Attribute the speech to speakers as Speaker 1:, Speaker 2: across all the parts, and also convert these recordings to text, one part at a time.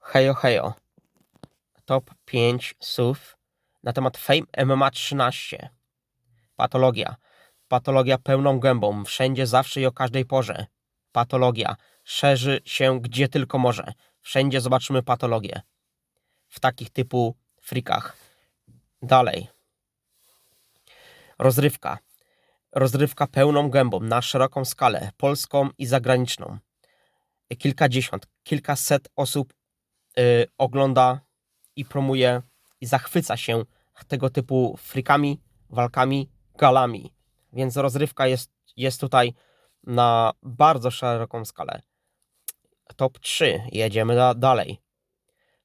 Speaker 1: Hejo Hejo. Top 5 słów na temat Fame MMA 13. Patologia. Patologia pełną gębą, wszędzie, zawsze i o każdej porze. Patologia. Szerzy się gdzie tylko może. Wszędzie zobaczymy patologię. W takich typu frikach. Dalej. Rozrywka. Rozrywka pełną gębą, na szeroką skalę, polską i zagraniczną. Kilkadziesiąt, kilkaset osób y, ogląda i promuje i zachwyca się tego typu frikami, walkami, galami. Więc rozrywka jest, jest tutaj na bardzo szeroką skalę. Top 3. Jedziemy da, dalej.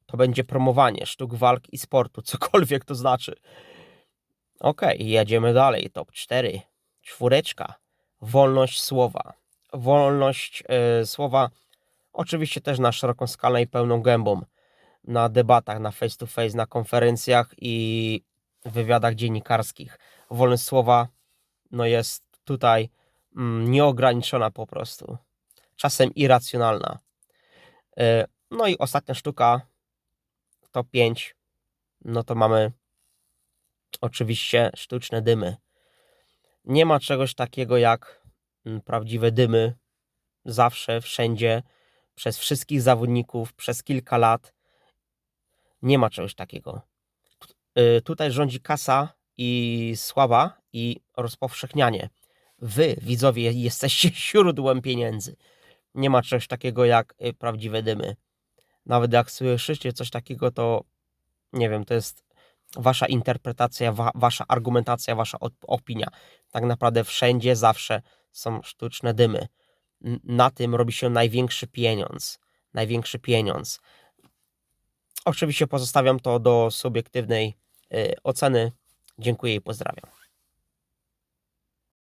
Speaker 1: To będzie promowanie sztuk walk i sportu, cokolwiek to znaczy. Okej, jedziemy dalej. Top 4. Czwóreczka. Wolność słowa. Wolność e, słowa, oczywiście też na szeroką skalę i pełną gębą. Na debatach, na face to face, na konferencjach i wywiadach dziennikarskich. Wolność słowa no jest tutaj mm, nieograniczona po prostu. Czasem irracjonalna. E, No i ostatnia sztuka, top 5. No to mamy oczywiście sztuczne dymy. Nie ma czegoś takiego jak mm, prawdziwe dymy. Zawsze, wszędzie, przez wszystkich zawodników, przez kilka lat. Nie ma czegoś takiego. Y, Tutaj rządzi kasa i sława i rozpowszechnianie. Wy, widzowie, jesteście źródłem pieniędzy. Nie ma czegoś takiego jak y, prawdziwe dymy. Nawet jak słyszycie coś takiego, to nie wiem, to jest wasza interpretacja, wa, wasza argumentacja, wasza op- opinia. Tak naprawdę wszędzie, zawsze są sztuczne dymy. Na tym robi się największy pieniądz. Największy pieniądz. Oczywiście pozostawiam to do subiektywnej y, oceny. Dziękuję i pozdrawiam.